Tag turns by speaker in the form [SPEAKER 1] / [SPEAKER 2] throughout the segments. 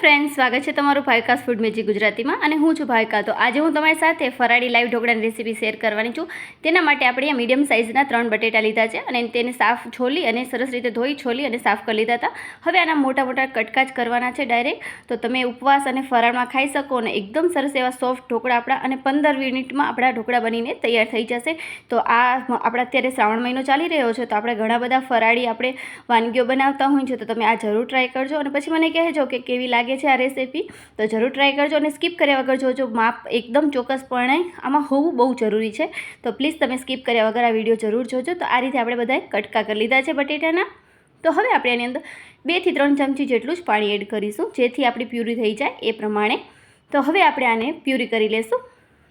[SPEAKER 1] Friend સ્વાગત છે તમારું ભાઈકાસ ફૂડ મેજી ગુજરાતીમાં અને હું છું ભાઈકા. તો આજે હું તમારી સાથે ફરાળી લાઈવ ઢોકળાની રેસીપી શેર કરવાની છું. તેના માટે આપણે મીડિયમ સાઇઝના ત્રણ બટેટા લીધા છે અને તેને સાફ છોલી અને સરસ રીતે ધોઈ છોલી અને સાફ કરી લીધા હતા. હવે આના મોટા મોટા કટકા જ કરવાના છે ડાયરેક્ટ. તો તમે ઉપવાસ અને ફરાળમાં ખાઈ શકો અને એકદમ સરસ એવા સોફ્ટ ઢોકળા આપણા અને પંદર મિનિટમાં આપણા ઢોકળા બનીને તૈયાર થઈ જશે. તો આ આપણા અત્યારે શ્રાવણ મહિનો ચાલી રહ્યો છે, તો આપણે ઘણા બધા ફરાળી આપણે વાનગીઓ બનાવતા હોય છે, તો તમે આ જરૂર ટ્રાય કરજો અને પછી મને કહેજો કે કેવી લાગે છે આ રેસીપી તો જરૂર ટ્રાય કરજો અને સ્કીપ કર્યા વગર જોજો માપ એકદમ ચોક્કસપણે આમાં હોવું બહુ જરૂરી છે. તો પ્લીઝ તમે સ્કીપ કર્યા વગર આ વીડિયો જરૂર જોજો. તો આ રીતે આપણે બધાએ કટકા કરી લીધા છે બટેટાના. તો હવે આપણે એની અંદર બેથી ત્રણ ચમચી જેટલું જ પાણી એડ કરીશું, જેથી આપણી પ્યુરી થઈ જાય એ પ્રમાણે. તો હવે આપણે આને પ્યુરી કરી લેશું.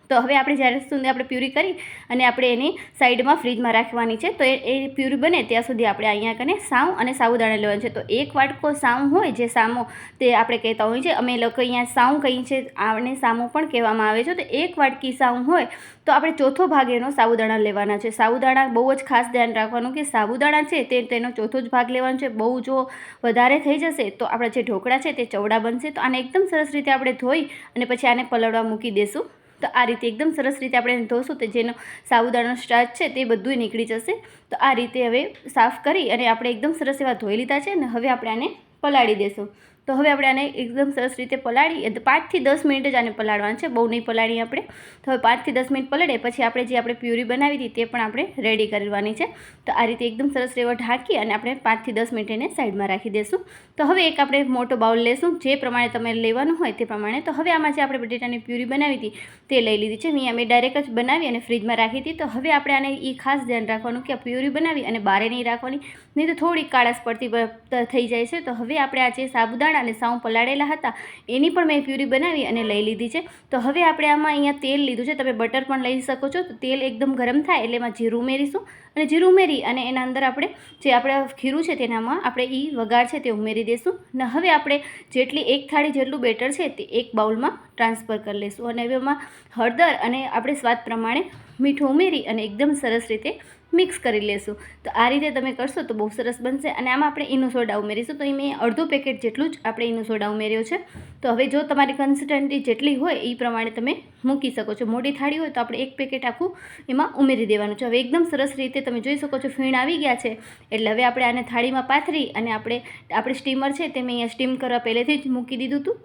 [SPEAKER 1] તો હવે આપણે જ્યારે સુધી આપણે પ્યુરી કરી અને આપણે એની સાઈડમાં ફ્રીજમાં રાખવાની છે, તો એ પ્યુરી બને ત્યાં સુધી આપણે અહીંયા કને સાવ અને સાબુદાણા લેવાનું છે. તો એક વાટકો સાવ હોય, જે સામો તે આપણે કહેતા હોય છે અમે લોકો અહીંયા સાવ કહીએ છીએ, આને સામો પણ કહેવામાં આવે છે. તો એક વાટકી સાવ હોય, તો આપણે ચોથો ભાગ એનો સાબુદાણા લેવાના છે. સાબુદાણા બહુ જ ખાસ ધ્યાન રાખવાનું કે સાબુદાણા છે તે, તેનો ચોથો જ ભાગ લેવાનો છે. બહુ જો વધારે થઈ જશે, તો આપણા જે ઢોકળા છે તે ચવડા બનશે. તો આને એકદમ સરસ રીતે આપણે ધોઈ અને પછી આને પલળવા મૂકી દેશું. તો આ રીતે એકદમ સરસ રીતે આપણે એને ધોશું તો જેનો સાબુદાણાનો સ્ટાર્ચ છે તે બધું નીકળી જશે. તો આ રીતે હવે સાફ કરી અને આપણે એકદમ સરસ એવા ધોઈ લીધા છે અને હવે આપણે આને પલાળી દેશું. તો હવે આપણે આને એકદમ સરસ રીતે પલાળી પાંચથી દસ મિનિટ જ આને પલાળવાનું છે, બહુ નહીં પલાળીએ આપણે. તો હવે પાંચથી દસ મિનિટ પલળે પછી આપણે જે આપણે પ્યુરી બનાવી હતી તે પણ આપણે રેડી કરવાની છે. તો આ રીતે એકદમ સરસ એવો ઢાંકી અને આપણે પાંચથી દસ મિનિટ એને સાઈડમાં રાખી દઈશું તો હવે એક આપણે મોટો બાઉલ લેશું, જે પ્રમાણે તમે લેવાનું હોય તે પ્રમાણે. તો હવે આમાં જે આપણે બટેટાની પ્યુરી બનાવી હતી તે લઈ લીધી છે. મેં અમે ડાયરેક્ટ જ બનાવી અને ફ્રીજમાં રાખી હતી. તો હવે આપણે આને એ ખાસ ધ્યાન રાખવાનું કે આ પ્યુરી બનાવી અને બારે નહીં રાખવાની. નહીં તો થોડી કાળાશ પડતી થઈ જાય છે. તો હવે આપણે આ જે સાબુદાણા અને સાવ પલાળેલા હતા, એની પણ મેં પ્યુરી બનાવી અને લઈ લીધી છે. તો હવે આપણે આમાં અહીંયા તેલ લીધું છે. તમે બટર પણ લઈ શકો છો. તો તેલ એકદમ ગરમ થાય એટલે એમાં જીરું ઉમેરીશું અને જીરું ઉમેરી અને એના અંદર આપણે જે આપણે ખીરું છે તેનામાં આપણે એ વઘાર છે તે ઉમેરી દઈશું અને હવે આપણે જેટલી એક થાળી જેટલું બેટર છે તે એક બાઉલમાં ટ્રાન્સફર કરી લઈશું. અને હવે એમાં હળદર અને આપણે સ્વાદ પ્રમાણે મીઠું ઉમેરી અને એકદમ સરસ રીતે મિક્સ કરી લેશું. તો આ રીતે તમે કરશો તો બહુ સરસ બનશે. અને આમાં આપણે ઇનો સોડા ઉમેરીશું. તો મેં અડધો પેકેટ જેટલું જ આપણે ઇનો સોડા ઉમેર્યો છે. તો હવે જો તમારી કન્સિસ્ટન્સી જેટલી હોય એ પ્રમાણે તમે મૂકી શકો છો. મોટી થાળી હોય તો આપણે એક પેકેટ આખું એમાં ઉમેરી દેવાનું છે. હવે એકદમ સરસ રીતે તમે જોઈ શકો છો ફીણ આવી ગયા છે. એટલે હવે આપણે આને થાળીમાં પાથરી અને આપણે આપણે સ્ટીમર છે તે મેં અહીંયા સ્ટીમ કરવા પહેલેથી જ મૂકી દીધું હતું.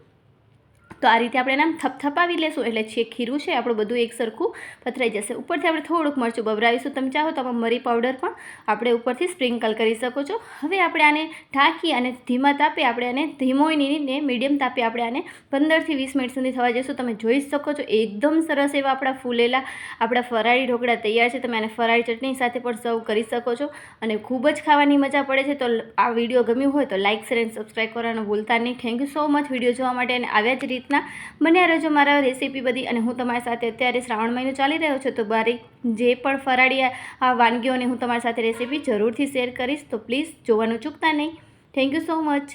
[SPEAKER 1] તો આ રીતે આપણે એના થપથપાવી લેશું. એટલે છે ખીરું છે, આપણું બધું એક સરખું પથરાઈ જશે. ઉપરથી આપણે થોડુંક મરચું બબરાવીશું તમે ચાહો તો મરી પાવડર પણ આપણે ઉપરથી સ્પ્રિંકલ કરી શકો છો. હવે આપણે આને ઢાંકી અને ધીમા તાપે આપણે આને ધીમો ને મીડિયમ તાપે આપણે આને પંદરથી વીસ મિનિટ સુધી થવા જઈશું. તમે જોઈ શકો છો, એકદમ સરસ એવા આપણા ફૂલેલા, આપણા ફરાળી ઢોકળા તૈયાર છે. તમે આને ફરાળી ચટણી સાથે પણ સર્વ કરી શકો છો. અને ખૂબ જ ખાવાની મજા પડે છે. તો આ વીડિયો ગમ્યું હોય તો લાઇક શેર એન્ડ સબસ્ક્રાઈબ કરવાનું ભૂલતા નહીં. Thank you so much video જોવા માટે અને આવ્યા જ રીતના બન્યા રહેજો મારા રેસીપી બધી. અને હું તમારી સાથે અત્યારે શ્રાવણ મહિનો ચાલી રહ્યો છે, તો બારી જે પણ ફરાળી આ વાનગીઓને હું તમારી સાથે રેસીપી જરૂરથી શેર કરીશ, તો પ્લીઝ જોવાનું ચૂકતા નહીં. Thank you so much